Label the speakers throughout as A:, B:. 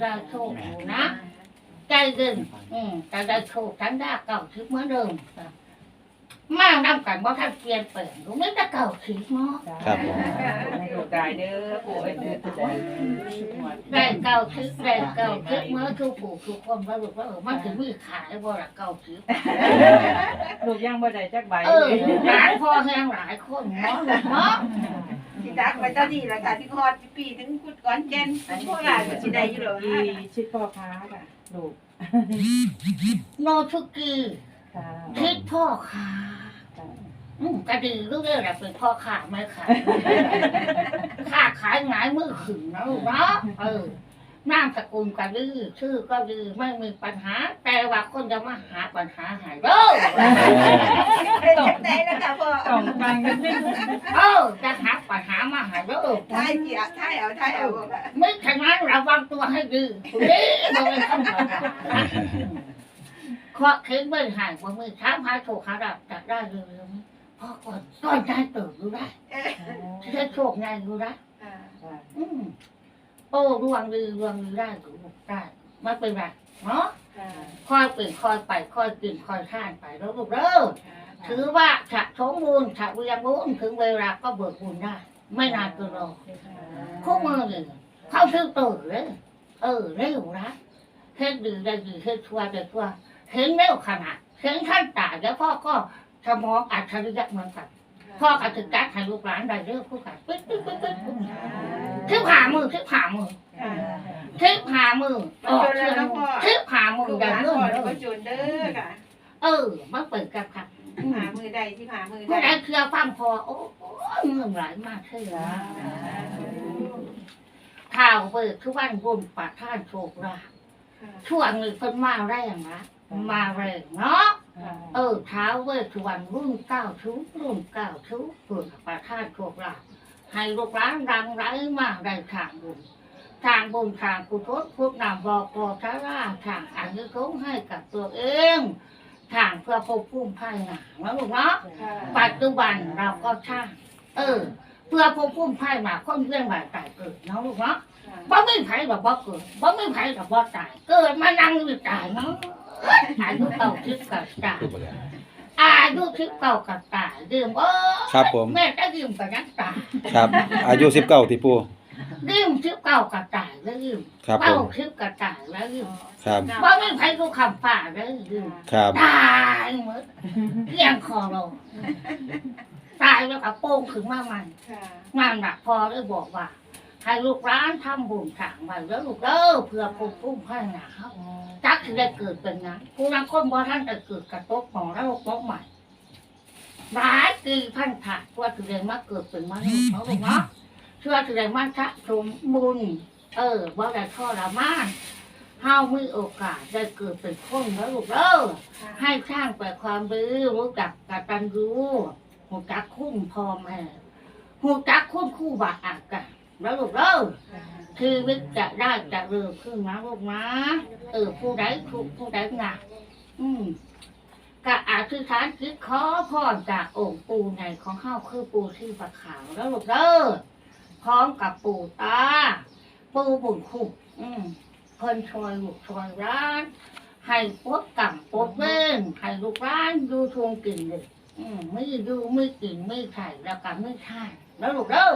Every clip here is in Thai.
A: ได้โชคอยู่นะ ใจเดินอืมจะได้โชคฉันได้เก่าชิดเหมือนเดิมมากน้ำกันว่าท่านเปลี่ยนแปลงรู้ไหมจะเก่าชิดเนาะ
B: ครับผม
C: ให้ลูกได้เด้อปู่เอ้ยเด้อจะได้
A: ได้เก่าชิดได้เก่าชิดเมื่อทุกผู้ทุกคนว่าลูกว่าเออมันถึงมีขายบ่ละเก่าชิด
C: ลูกยังบ่ได้จักใบ
A: เออหลายพ่อแห้งหลายคนเนาะลูกเนาะ
D: ที่ดักไว้ตอนนี้แหละค่ะที่ฮอดปีถึงกุดก้อนแก่นอันพวกหลานก็สิได้อยู่หรอก
C: อีชิดพ่อค้าค่ะลูก
A: โนทุกี
C: ค่ะ
A: คิดพ่อขาอืมก็ดีลูกเอ้ยแหละเป็นพ่อขาไม่ขายค้าขายหงายมือขึงนะลูกเนาะเออ นามสกุลก็ดีชื่อก็ดีไม่มีปัญหา แต่ว่าคนจะมาหาปัญหาหายเด้อ
D: เป็นจังได๋ล่ะค่ะพ่อ
C: ต้องฟังกันนิด
A: เออจะหาปัญหามาหายเด้อ
D: ทายสิอะทายเอาทายเอาบ่ค่ะ
A: ไม่ฉะนั้นระวังตัวให้ดีนี่เราเป็นธรรมดาเคาะเข็นไม่หายว่ามือช้างพาโชคขาดับจัดได้เร็วๆนี้พ่อก่อนก่อนได้เติบดูได้ที่ได้โชคงานดูได้
D: อื
A: ม โอ้รวงดีรวงดีได้ถูกได้ไม่เป็นไรเนาะ
D: ค่ะ
A: ค่อยเปลี่ยนค่อยไปค่อยกินค่อยท่านไปแล้วลูกเด้อถือว่าฉะสมบูรณ์ฉะเวียงบุญถึงเวลาก็เบิกบุญได้ ไม่นานเกินรอคู่มือเลยเข้าซื้อตื่นเลยเออเร็วนะเฮ็ดดีได้ดีเฮ็ดชั่วได้ชั่วเห็นเร็วขนาดเห็นท่านตาแล้วพ่อก็สมองอัจฉริยะเหมือนกันพ่อก็ถึงการให้ลูกหลานได้เร็วคู่กันปึ๊ดปึ๊ดปึ๊ดปึ๊ดปึ๊ด ทิพหามือทิพหามือ
D: ค่ะ
A: ทิพหามือออก
D: จนแล้วนะพ่อ
A: ทิพหามือ
D: ลูกห
A: ได้
D: ลาน
A: เรื่อ
D: พ่
A: ง
D: อ
A: เล
D: ก็
A: ย
D: จนเด้อค่ะ
A: เออมาเปิดกับครับ
D: หามือใดที่หามือ
A: ผู้
D: ใด
A: ใดเคลียร์ฟังพอโอ้โหเงินไหลมากใช่ไหมข่าวเปิดทุกวันบุญปากท่านโชคลาภช่วงนี้เพิ่นมาแรงนะมาแรงเนาะเออเท้าเวทสุวรรณรุ่นเก้าชุดรุ่นเก้าชุดเปิดปากท่านโชคลาภ ให้ลูกร้านดังไรมากได้ทางบุญทางบุญทางกุศลพุทธนำบอกกอชาราทางอันนี้เขาให้กับตัวเองทางเพื่อภพภูมิภายหนาแล้วลูกเนาะ
D: ค่ะ
A: ปัจจุบันเราก็ช่างเออ เพื่อผู้พุ่มไพ่มาคนเรื่องบ่ายตายเกิดเนาะลูกเนาะบ่ไม่ไผ่แบบบ่เกิดบ่ไม่ไผ่แบบบ่ตายเกิดมานั่งอยู่ตายเนาะอายุเก่าทิพกับตาย อายุทิพเก่ากับตายดื่มเออ
B: ครับผม
A: แม่จะดื่มกับนักตาย
B: ครับ อายุสิบเก้าที่ปู
A: ดื่มทิพเก่ากับตายแล้วดื่ม
B: ครับผ
A: เป้ามทิพกับตายแล้วดื่ม
B: ครับ
A: บ่ไม่ไผ่กูคำฝ่าแล้วดื่ม
B: ครับ
A: ตายหมดเลี้ยงคอเราตายแล้วก็โป้งขึ้นมาใหม่
D: ค่ะ
A: งานหนักพอได้บอกว่า ให้ลูกร้านทำบุญถางไปแล้วลูกเด้อเพื่อภูมิพุ่มให้หนาครับจักที่ได้เกิดเป็นนั้นผู้นักคนบ่ท่านจะเกิดกระตกของแล้วโลกใหม่หลายปีพันผ่านว่าถึงได้มาเกิดเป็นมนุษย์เขาบอกเนาะเชื่อถึงได้มาสะสมบุญเออว่าได้ทรมานเฮามีโอกาสได้เกิดเป็นคนแล้วลูกเด้อให้สร้างแต่ความรู้จักกตัญญูหูจักคุ้มพ่อแม่หูจักคุ้มคู่บาอากัน แล้วลูกเด้อชีวิตจะได้จะเริ่มขึ้นนะลูกนะเออผู้ใดถูกผู้ใดหนักอืมกะอาธิษฐานคิดขอพรจากองค์ปู่ในของข้าคือปู่ที่ประขาวแล้วลูกเด้อพร้อมกับปู่ตา ปู่บุญคุ้มอืมเพิ่นช่วยลูกช่วยร้าน ให้ปดกำปดเว้นให้ลูกร้านดูทวงกินเลยอืมไม่ดูไม่กินไม่ไข่แล้วก็ไม่ใช่ แล้วลูกเด้อ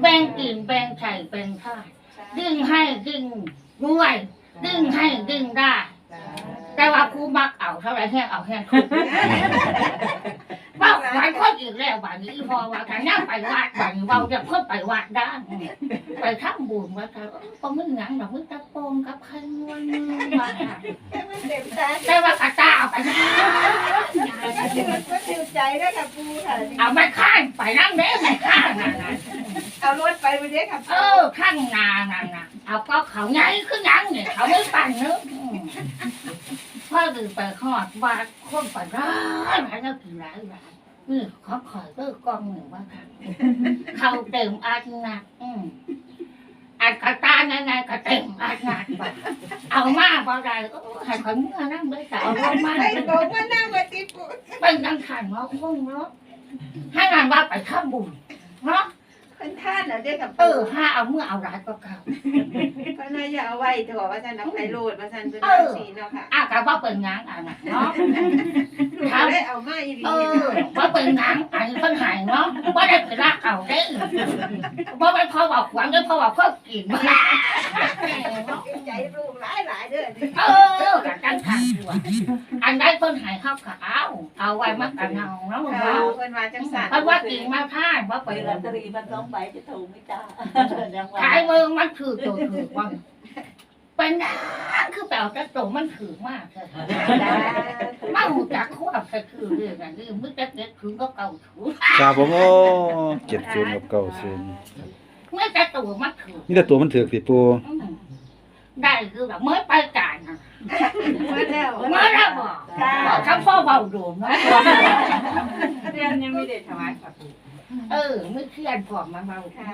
A: แบ่งกินแบ่งไข่แบ่งไข่ดึงให้ดึงรวยดึงให้ดึงได้ แต่ว่าผู้มักเอาเท่าไรแห้งเอาแห้งทุกเบ้าหลายคนอีกแล้วบ้านนี้พอว่าถ้านั่งไปวัดบ้านเบาจะเพิ่มไปวัดได้ไปทำบุญว่าถ้าก็ไม่หนังหรอกไม่ตะโปงกับใครวลมือมา
D: เต็มา
A: แต่ว่ากระตาเอาไปนะ
D: ก็ถือใจแล้ค่ะปูค่ะ
A: เอาไม่ข้างไปนั่งเด้ไม่ข้างนะ
D: เอารถไปไปเด้ค่ะ
A: เออข้างนานั่นะเอาก็เขาไงคือหยังเนี่ยเขาไม่ปั่นเนื้อ พ่อดื่มไปขอดบาดคนไปร้ายหลายแล้วกี่หลายหลายนี่เขาขอยเลิกกองหนึ่งว่าเขาเต็มอาดหนักอืมอัดกระตาไงไงก็เต็มอาดหนักบ่เอามาบ่ได้โอ้ให้คนเมื่อนั่งเลยแต่เอารถมา
D: ไอ้โตมานั่งมาติปู
A: เป็นยังขันเนาะงงเนาะให้งานว่าไปทำบุญเนาะ
D: คนไทเด้อกับ
A: เออห้าเอาเมื่อเอาร้ายก็เก่า
D: ก็น่าจะเอาไว้เถอะว่าซั่นเอาไปโหลดว่าซั่นเป็นสีเนาะค่ะ
A: อ้าวก็ว่าเป็นงานอะนะเนาะ
D: ลูกได้เอามาอีหลี
A: เออว่าเป็นงานอันนี้เพิ่นใหายเนาะว่าได้ไปลากเอาได้ว่าเป็นพ่อบอกหวังได้พ่อบอกพ่อกินมา
D: ใจลูกหลายหลายๆเด้อ
A: เออกันกันทางตัวอันใดเพิ่นใหายเข้าก็เอาเอาไว้มักกันเอาเนาะ
D: ค่ะ
A: เนาะ
D: เพิ่นว่าจังซั่น
A: เพราะว่ากินมาท่านว่าไป
E: ไป
A: ล
E: ล
A: อ
E: อ
A: ต
E: ต
A: เต
E: เต
A: อ
E: อ
A: รี่
E: รี่มันต้องใบจะถูกไหม่จ้ายังว่า
A: ขายเมืองมันถือตัวถือว่าเป็นงานคือแปลว่าตัวมันถือมากเลยมาหูจักควบก็คือเรื่องอันนี้มึงจะเก็ดถือก็เก่าถือ
B: ครับผมโอ้เจ็ดศูนย์กับเก้าศูนย์
A: เมื่อจะตัวมันถือ
B: นี่แต่ตัวมันถือกสิปู
A: อืมได้คือแบบเมื่อไปจ่ายนะ
D: มาแล้ว
A: เมื่อแล้วบอกบอกทั้งพ่อเบาโดมนะ
C: เรียนยังไม่ได้ถวายค่ะปู่
A: เออ มือเคลื่อนผอมมันเบา
D: ค่ะ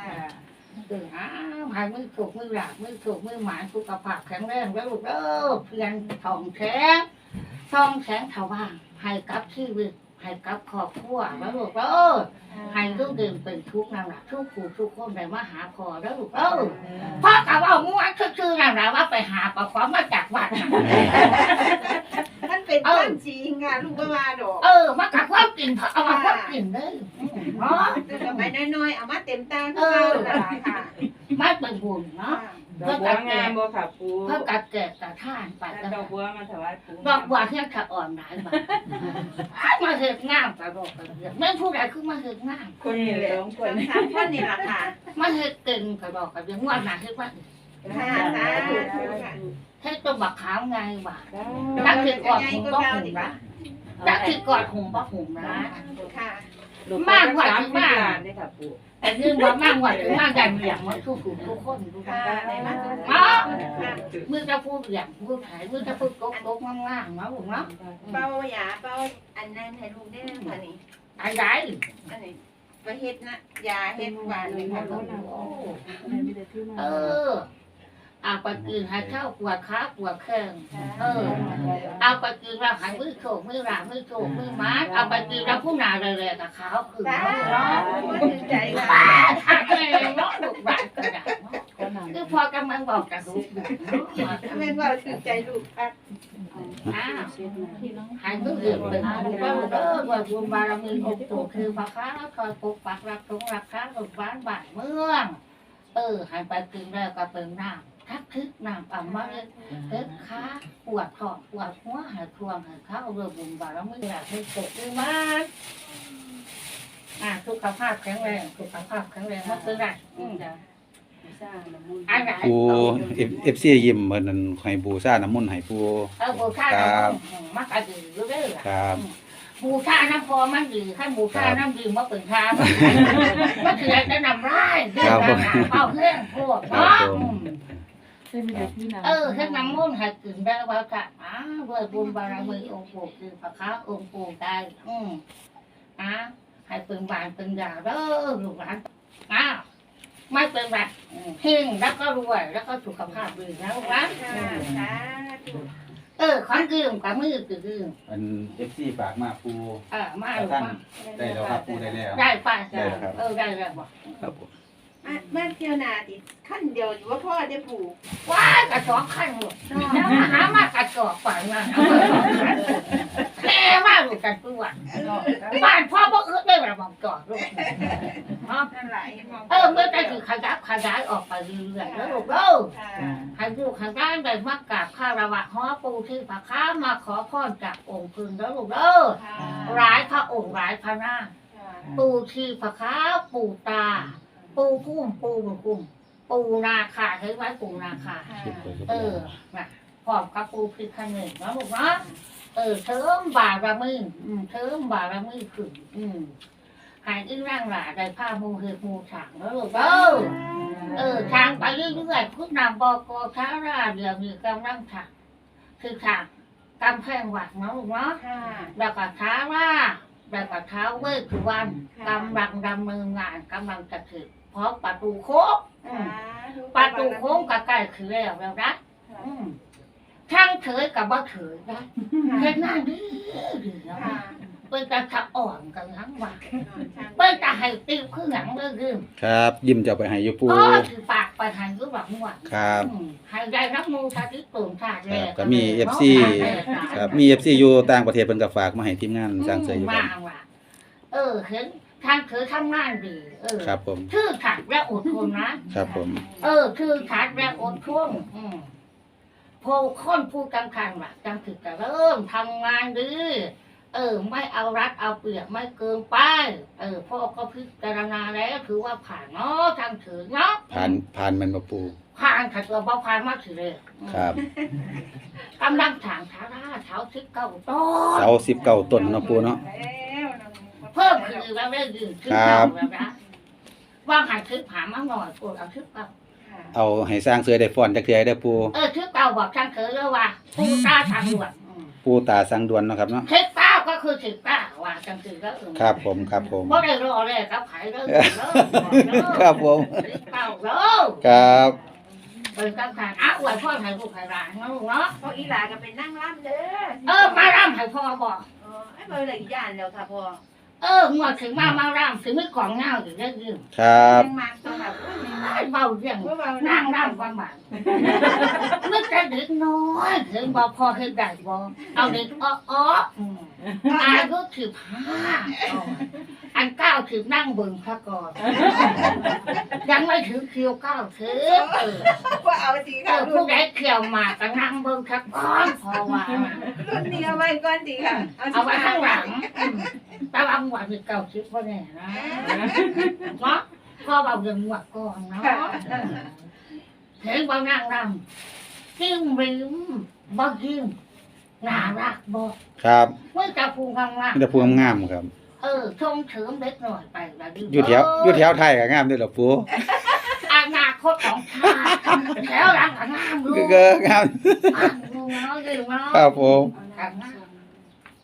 A: เอออ้าวหายมือถูกมือหลักมือถูกมือหมายสุขภาพแข็งแรงแล้วลูกเออเพียนทองแท้ทองแข็งเท่าบ้างให้กับชีวิตให้กับครอบครัวแล้วลูกเออให้ลูกเดินเป็นทุกข์นั่นแหละทุกผู้ทุกคนได้มาหาพอแล้วลูกเออพ่อกับว่าม้วนคือๆนั่นแหละว่าไปหาปลาขวามาจากวัดน่ะ
D: มันเป็นความจริงอะลูกก็มาดอก
A: เออมากับความกินเพราะเอามาความกินเลย เนาะ
D: แต่สมัยน้อยๆ เอามาเต็มตาคือเก่านั่นล่ะค่ะ
A: มาเป็นบุญเนาะ
C: ดอกบัวงามบ่ค่ะปู่
A: เพื่อกัดแก่กัดท่านไป
C: แล้ว
A: กัน
C: ดอกบัวมาถวายปู่
A: ดอกบัวเที่ยงขับอ่อนหลายบาทมาเห็ดงามกระโดดกระเดียแม่นผู้ใดคือมาเห็ดงาม
C: คนนี้สองค
D: คน
C: น
D: สามคนนี่ล่ะค่ะ
A: มาเห็ดเก่งกระโดดกระเดียงวดหนาเห็ดว่า
D: ค่ะสาธุค่ะ
A: เห็ดตัวบักขาวไงบาท
D: ด
A: จั
D: อกก
A: ถื
D: ถื
A: อ
D: อก
A: อ
D: อ
A: ด
D: ด
A: หุ่
D: หุ่
A: ม
D: ม
A: บ่
D: บ่
A: หุ่
D: หุ่
A: ม
D: ม
A: นะ
D: นะ
A: จักถือกอดหุ่มบ่หุ่มนะ
D: ค่ะ
C: มากกว่าที่บ้านได้ค่ะปู่
A: แต่ยืนว่ามากกว่าถึงมากยันเหลี่ยมมันทุกผู้ทุกคนดู
D: ค่ะ
A: นะ
D: ในมาทุก
A: อ๋อ
D: ค่ะ
A: มือจะพูดเหลี่ยมพูดไทยมือจะพูดกกกกง่างๆเนาะลูกเนาะ
D: เป้ายาเป้าอันนั้นให้ลูกได้ค่ะนี่
A: อะไร
D: อันนี้ไปเฮ็ดนะยาเฮ็ดหวานนี่ค่ะลูก
A: เออ เอาไปกินให้เข้าปวดขาปวดแข้งเออ เอาไปกินแล้วหายมือโฉกมือหลามือโฉกมือมัดเอาไปกินแล้วผู้นาเลยเลยกับเขาคือ
D: สา
A: เนาะ
D: ธุ
A: เนาะ
D: ถึงใจ
A: ป้า
D: ค่ะ
A: ทักเลยเนาะลูกบ้านกระดาษเนาะคือพอกำลังบอกกระดูกเนาะ
D: แม่นว่าถึงใจลูกค่ะ
A: อ้าวหายมือเดือดเป็นบุญว่าเออว่าบุญบารมีองค์ปู่คือพระค้าคอยปกปักรักษารักษาลูกบ้านบ้านเมือง เออหายไปกินแล้วก็เป็นน้ำ ทักทึกน้ำอ่ำมาเลยเฮ็ดขาปวดท้องปวดหัวหายทวงหายเข้าเรื่อบุญบารมีอยากให้เกิดขึ้นมาอ่าสุขภาพแข็งแรงสุขภาพแข็งแรงมันเป็นไรอืมอันไหน
B: ปูเอฟซียิ้มเหมือนนั้นให้บูชาน้ำมันต์ให้ปู
A: เออบูชาน้ำมันมักกะดีอยู่เด้อ
B: ครับ
A: บูชาน้ำพอมันดีขั้นบูชาน้ำดีมันเป็นทางมันคือนจะนำร้ายเรื่องการเป้าเรื่องพวกครับ เนาะอืมเออถ้าน้ำมนต์ให้กินได้ว่าค่ะอ้าวด้วยบุญบารมีองค์ปู่คือพระค้าองค์ปู่ได้อืมอะให้เป็นบานเป็นยาเด้อลูกหลานอ้าวไม่เป็นไรอืมเฮงแล้วก็รวยแล้วก็สุขภาพดีนะลูกหลาน
D: ค่ะ
A: อืม
D: สาธุ
A: เออของกินกับมือคือกิน
B: อันเอฟซีฝากมาปู
A: เออมาลูก
B: ท่าน
A: มา
B: ได้แล้วครับปูได้แล้ว
A: ได้ป่ะ
B: ได้แล้วครับ
A: เออได้แล้วบอก
B: ครับผ ม
D: มามาเที่ยวนาติขั้นเดียวอยู่ว่าพ่อได้ผูก
A: ว้ายกระสอบขั้นหมดแล้วมาหามากระสอบฝังมาเอากระสอบขั้นแค่ว่าลูกกันตัวบ้านพ่อพ่อเอื้อได้ระวังจอดลูกเนาะ
D: นั่นแหละ
A: เออเมื่อได้คือขยับขยายออกไปเรื่อยๆแล้วลูกเอ้า
D: ค่ะ
A: ให้ลูกให้ได้ได้มากราบข้ารวะฮอปูที่พระค้ามาขอพรจากองค์พึงแล้วลูกเอ้า
D: ค่ะ
A: หลายพระองค์หลายพระนางปูที่พระค้าปูตา ปูพุ่มปูบุญคุ้มปูนาคาเห็นไหมปูนาคาเออนะพร้อมกับปูพิคเนตนะลูกเนาเออเสริมบาระมีอืมเสริมบาระมีขึ้นอืมหายอีร่างหลาได้ผ้ามูเหือมูฉางแล้วลูกเออเออทางไปเรื่อยๆพุทธนามบอกอท้าราเดี๋ยวมีกำลังฉางคือฉางกำแพงหวัดเนาะลูกเนาะแล้วก็ท้าว่าแล้วก็เท้าเวทสุวรรณกำลังดำเนินงานกำลังจะถึง พราะประตูโค้งอืมประตูโค้งก็ใกล้คือแล้วแล้วนะอืมช่างเฉยกับบ่เฉยนะเฮ็ดงานดีดีแล้วนะเอเป็นตาขะอ่อนกันทั้งวันเป็นตาให้ติวคือหนังเรื่องยืม
B: ครับ ยิ้มจะเอาไปให้อยู่ปู
A: อ๋อถือปากไปหันก็แบบม่วน
B: ครับ
A: อืมให้ได้นักมูชาติตุ่มชาติแรก
B: ครับก็มี FC ครับมี FC อยู่ต่างประเทศเพิ่นก็ฝากมาให้ทีมงานสร้างเสยอยู่ค
A: มา
B: รับ
A: ว่ะเออเห็น ทางเธอทำงานดี เออ
B: ครับผม
A: ชื่อขัดและอดทนนะ ครับ
B: ผม
A: เออชื่อขัดและอดทนอืมพอคนพูดกำคัญว่ะจำถึกแต่เริ่มทำงานดีเออ ไม่เอารัดเอาเปรียบไม่เกินไป เออพ่อก็พิจารณาแล้วถือว่าผ่านเนาะทางถือเนาะ
B: ผ่านผ่านมันมาปู
A: ผ่านขัดตัวบ่ผ่านมาถือเลย
B: ครับ
A: กำลังถางช้าราเท้าทิศเก้าต้น
B: เสา19ต้นเนาะปูเนาะ
D: แล้วน้อง
A: เพิ่มคือแล้วได้ยืนขึ้น
B: ครั
A: เก้า
B: บ
A: แล้วนะว่างหันทิศผามาหน่อยปวดเอาทิศเก้า
B: เอาให้สร้างเสยได้ฟ้อนจักเทื่อให้ได้ปู
A: เออทิศเก้าบอกช่างเถอเลยว่าผู้ตาทางด่วนอืม
B: ปูตาสังดวนเนาะครับเนาะ
A: ทิศเก้าก็คือทิศเก้าว่าจังคือแล้วเออ
B: ครับผมครับผม
A: บ่ได้รอเลยกับไผเด้อเด้อ
B: ครับผม
A: ทิศเก้าเด้อ
B: ครับ
A: เป็นกำคัญอะอวยพ่อให้ลูกให้หลานเนาะลูกเนาะ
D: พ่ออีหลาก็เป็นนั่งร่ำเด้อ
A: เออมาร่ำให้พ่อบอก
D: อ๋อไอ้เบอร์อะไรอีกอย่างแล้วค่ะพ่อ
A: เออหมดถึงมามาร่ำถึงไม่ของเงาอยู่ได้ยืม
B: ครับ
D: ยังมากตัวค่ะ
A: ไอ้เบาเรื่อง
D: ว่าเบา
A: นั่งร่ำความหมายนึกจะเด็กน้อยถึงบอกพอเห็นได้บ่เอาเด็กอ้ออ้ออืมอายุสิบห้า อันเก้าถึงนั่งเบิ่งพระก่อนยังไม่ถึงคิวเก้าถึงเออ
D: ว่าเอาสิ
A: เอ
D: ค่ะ
A: อ
D: รุ่
A: ผู้
D: น
A: ใดเขี่ยวหมากก็นั่งเบิ่งพระก่อนพอว่า
D: รุ่นนี้เอาไว้ก่อนสิค่ะ
A: เอาไว้ข้างหลังอืมแต่ว่าหมวดมีเก่าชิบพ่อแน่นะเนาะพ่อเอาเรื่องหมวดก่อนเนาะเห็นบ่นั่งรำจิ้มริมบ่ยิ้มน่ารักบ่
B: ครับ
A: เมื่อจะพูงงาม
B: มีแต่ปูงามๆครับ
A: ๆ เออชมเฉิมเล็กหน่อยไปละดิ
B: อยู่แถวอยู่แถวไทยก็งามด้วยล่ะปู
A: อนาคตของชาติแถวหลังก็งามดู
B: คือก็งาม
A: งามดูเนาะยืเนาะ
B: ครับผม
A: ทางหน้า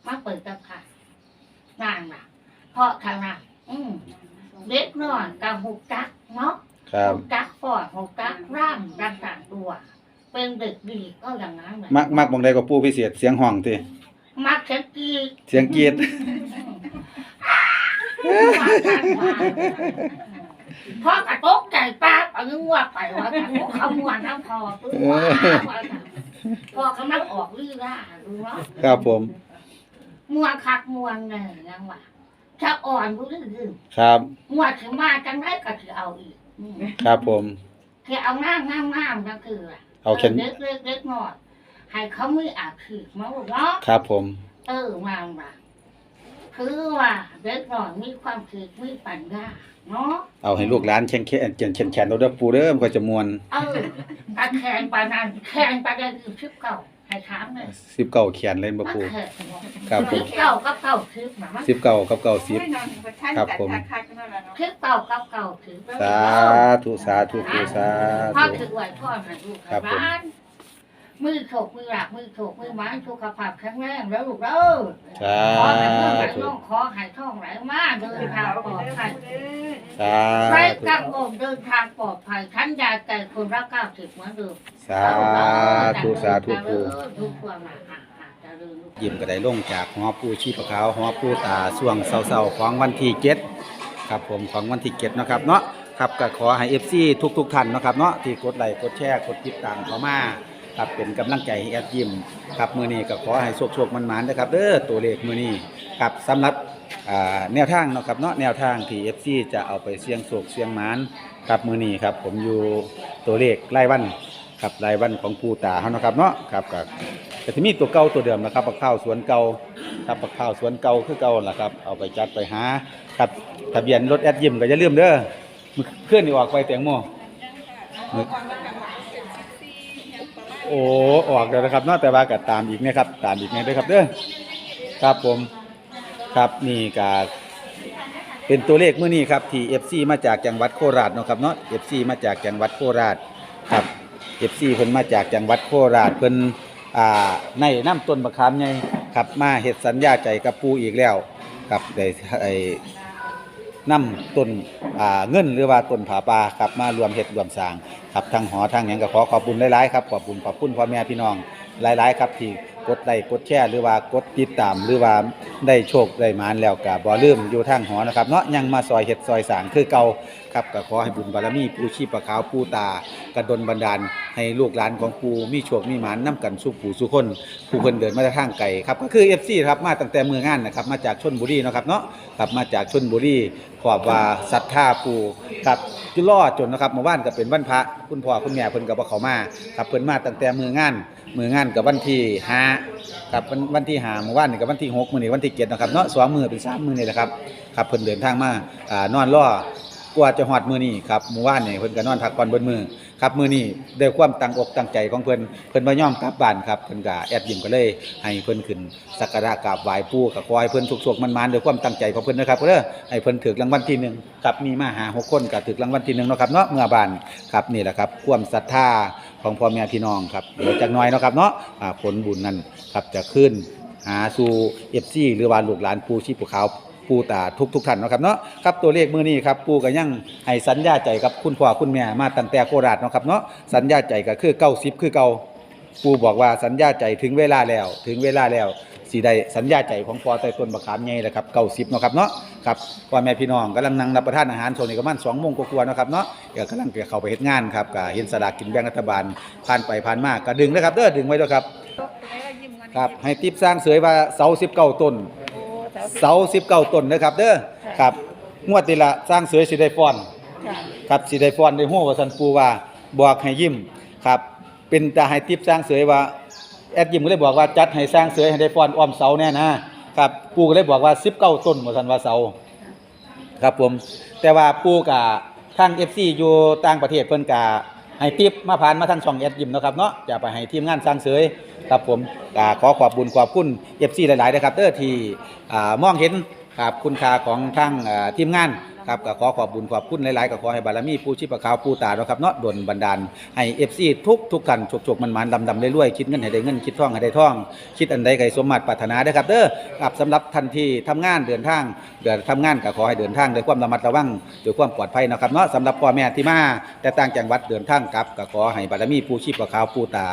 A: มาเปิดกับค่ะงานน่ะ เพราะทางนั้นอืมเล็กน้อยกับหุกจักเนาะ
B: ครับ
A: หุกจักปอดหุกจักร่างรักษาตัว เป็นเด็กดีก็อย่างนั้นแหละ
B: มักมักบ่งใดก็ปูพิเศษเสียงห้องติ
A: มักเช็ดกี
B: เสียงกรีด
A: พ่อกระตกใจป้าเอาเงือกไปว่าแต่พวกเขามวนน้ำพอตัวพ่อกำลังออกลือร่าดูเนาะ
B: ครับผม
A: มวนคักมวนแน่ยังว่าถ้าอ่อนรู้ลือ
B: ครับ
A: มวนถึงมาจังได้ก็ถือเอาอีกอืม
B: ครับผม
A: คือเอาง่ามง่ามง่ามก็คือ
B: เอาแค่
A: เล็กเล็กเล็กหน่อยให้เขาไม่อาจถือมาบอกเนาะ
B: ครับผม
A: เออมาว่า คือว่าเล็กหน่อยมีความคิดมีปัญญาเนาะ
B: เอาให้ลูกหลานแข็งแข็งแข็งแข็งๆเอาเด้อปูเด้อมันก็จะม่วน
A: เออตาแขนปานนั้นแขนปานนั้นคือชิบเก่าให้ถามเลย
B: 19เขียนเล่นบ่
A: มัน
B: ปู
A: แขน
B: ครับผม
A: ชิบเก่ากับเก่าชิบนะมัน
B: 19กับ
D: โอ้ย
B: 90
D: นอนประชัน
B: ครับ
D: จัด
B: ผม
D: คักๆนั่นแหละเนาะ
A: ชิบเก่ากับเก่าชิบ
B: สาธุสาธุปูสา
A: พ่อ
B: ธุ
A: ถือไหวพ่อให้ลูก
B: ครับผม
A: บ้าน มือโฉกมือหลักมือโฉกมือไม้สุขภาพแข็งแรงแล้วลูกเด้อ
B: สา
A: ขอให้เงินไหล
B: ธุ
A: ล่องขอให้ท่องไหลมาเดินทางปลอดภัย
B: สา
A: ใช้กังวลเดินทางปลอดภัยทั้นยาใจคนรักเก้าสิบเหมือนเดิม
B: สาธุสาธุปู
A: ทุกความหนัก
B: ยิ้มก็ได้ลงจากหอปูชีพขาวหอปูตาช่วงเศร้าๆของวันที่เจ็ดครับผมของวันที่เจ็ดนะครับเนาะครับก็ขอให้ FC ทุกๆท่านนะครับเนาะที่กดไลค์กดแชร์กดติดตามเข้ามา ครับเป็นกำลังใจให้แอดยิมครับมือนี้ก็ขอให้โชคๆมันๆนะครับเด้อตัวเลขมือนี้ครับสำหรับแนวทางเนาะครับเนาะแนวทางที่ FC จะเอาไปเสี่ยงโชคเสี่ยงมานครับมือนี้ครับผมอยู่ตัวเลขรายวันครับรายวันของปูตาเฮาเนาะครับเนาะครับก็ก็จะมีตัวเก่าตัวเดิมนะครับปักข้าวสวนเก่าครับปักข้าวสวนเก่าคือเก่าล่ะครับเอาไปจัดไปหาครับทะเบียนรถแอดยิมก็อย่าลืมเด้อเคลื่อนออกไปแตงโมมื้อ โอ้ออกแล้วนะครับนอกแต่ว่าก็ตามอีกนะครับ ตามอีกแน่เด้ครับเด้อครับผมครับนี่ก็เป็นตัวเลขเมื้อนี้ครับที่ FC มาจากจังหวัดโคราชเนาะครับเนาะ FC มาจากจังหวัดโคราชครับ FC เพิ่นมาจากจังหวัดโคราชเพิ่นอ่าในน้ำต้นมะขามไงครับมาเฮ็ดสัญญาใจกับปูอีกแล้วครับได้ไอ นำต้นอ่าเงินหรือว่าต้นผาปลาครับมารวมเห็ดรวมสร้างครับทางหอทางหยังก็ขอขอบคุณหลายๆครับขอบคุณขอบคุณพ่อแม่พี่น้องหลายๆครับที่ กดไลค์กดแชร์หรือว่ากดติดตามหรือว่าได้โชคได้หมานแล้วก็บ่ลืมอยู่ทางหอนะครับเนาะยังมาซอยเฮ็ดซอยสางคือเก่าครับก็ขอให้บุญบารมีปู่ชีพะขาวปู่ตากระดลบันดาล ให้ลูกหลานของปูมีโชคมีหมานนํกันสู่ปู่สู่คนผู้เพิ่นเดินมาจากทางไกลครับก็คือ FC ครับมาตั้งแต่เมืองงานนะครับมาจากชลบุรีเนาะครับเนาะครับมาจากชลบุรีขอบว่าศรัทธาปูครับจุล่อจนนะครับเมื่อวานก็เป็นวันพระคุณพ่อคุณแม่เพิ่นก็บ่เข้ามาครับเพิ่นมาตั้งแต่เมืองงาน มืองานกับวันที่5ครับวันวันที่5เมื่อวานนี่กับวันที่6มื้อนี้วันที่7นะครับเนาะสองมือเป็นสามมือนี่แหละครับครับเพิ่นเดินทางมาอ่านอนรอกว่าจะฮอดมือนี้ครับมื่อวานนี่เพิ่นก็นอนพักผ่อนบิดมื้อครับมือนี้ด้วยความตั้งอกตั้งใจของเพิ่นเพิ่นบ่ยอมกลับบ้านครับเพิ่นก็แอดยิ้มก็เลยให้เพิ่นขึ้นสักการะกราบไหว้ปู่ก็ขอให้เพิ่นสุขๆมันๆด้วยความตั้งใจของเพิ่นนะครับเด้อให้เพิ่นถูกรางวัลที่หนึ่งครับมีมาหาหกคนก็ถูกรางวัลที่หนึ่งเนาะครับเนาะเมื่อบานครับนี่แหละครับความศรัทธา ของพ่อแม่พี่น้องครับเดี๋ยวจากน้อยเนาะครับเนาะอ่าผลบุญนั้นครับจะขึ้นหาสู่เอฟซีหรือว่าลูกหลานปูชีพขาวปูตาทุกทุกท่านเนาะครับเนาะครับตัวเลขมื้อนี้ครับปูก็ยังให้สัญญาใจกับคุณพ่อคุณแม่มาตั้งแต่โคราชเนาะครับเนาะสัญญาใจก็คือเก้าสิบคือเก่าปูบอกว่าสัญญาใจถึงเวลาแล้วถึงเวลาแล้ว สิได้สัญญาใจของพอใต้ต้นบักขามใหญ่แหละครับ90เนาะครับเนาะครับพ่อแม่พี่น้องกำลังนั่งรับประทานอาหารช่วงนี้ก็ประมาณ2โมงกว่าๆเนาะครับเนาะก็กำลังจะเข้าไปเฮ็ดงานครับก็เห็นสลากกินแบ่งรัฐบาลผ่านไปผ่านมาก็ดึงนะครับเด้อดึงไว้ด้วยครับครับให้ติปสร้างเสยว่าเสา19ต้นเสาสิบเก้าต้นนะครับเด้อครับงวดนี้ละสร้างเสือสิได้ฟอนครับสิได้ฟอนได้ฮู้ว่าสันปูว่าบอกให้ยิ้มครับเป็นตาให้ทิปสร้างเสือว่า แอดยิมก็เลยบอกว่าจัดให้สร้างเสือให้ได้ฟอนอ้อมเสาแน่นะครับปูก็เลยบอกว่า19ต้นว่าสันว่าเสาครับผม แต่ว่าปูกะทาง FC อยู่ต่างประเทศเพิ่นกะให้ทิปมาผ่านมาทางช่องแอดยิมนะครับเนาะจะไปให้ทีมงานสร้างเสือครับผมกะขอขอบบุญขอบคุณ FC หลายๆนะครับเด้อที่อ่ามองเห็นครับคุณค่าของทางทีมงาน ครับก็ขอขอบบุญขอบคุณหลายๆก็ขอให้บารมีผู้ชีพขาวผู้ตาเนาะครับเนาะดลบันดาลให้ FC ทุกทุกกันฉกๆมันๆดำๆรวยๆคิดเงินให้ได้เงินคิดท่องให้ได้ท่อง คิดอันใดก็ให้สมมาตรปรารถนาเด้ครับเด้อครับสำหรับทันที่ทำงานเดินทางเดินทำงานก็ขอให้เดินทางด้วยความระมัดระวังด้วยความปลอดภัยนะครับเนาะสำหรับพ่อแม่ที่มาแต่ต่างจังหวัดเดินทางกลับก็ขอให้บารมีผู้ชีพขาวผู้ตา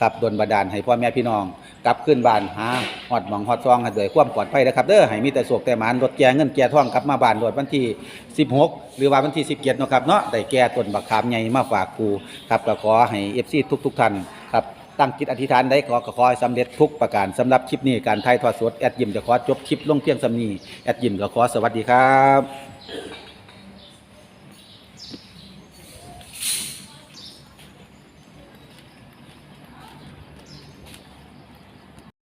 B: ครับดลบันดาลให้พ่อแม่พี่น้องกลับขึ้นบ้านหาฮอดหมองฮอดซองให้ด้วยความปลอดภัยนะครับเด้อให้มีแต่โศกแต่หมานรถแก่เงินแก่ทองกลับมาบ้านโดยวันที่16 หรือว่าวันที่17เนาะครับเนาะได้แก่ต้นบักขามใหญ่มาฝากครูครับก็ขอให้ FC ทุกๆท่านครับตั้งจิตอธิษฐานได้ขอก็ขอให้สำเร็จทุกประการสำหรับคลิปนี้การถ่ายทอดสดแอดยิมจะขอจบคลิปลงเพียงสำนีแอดยิมก็ขอสวัสดีครับ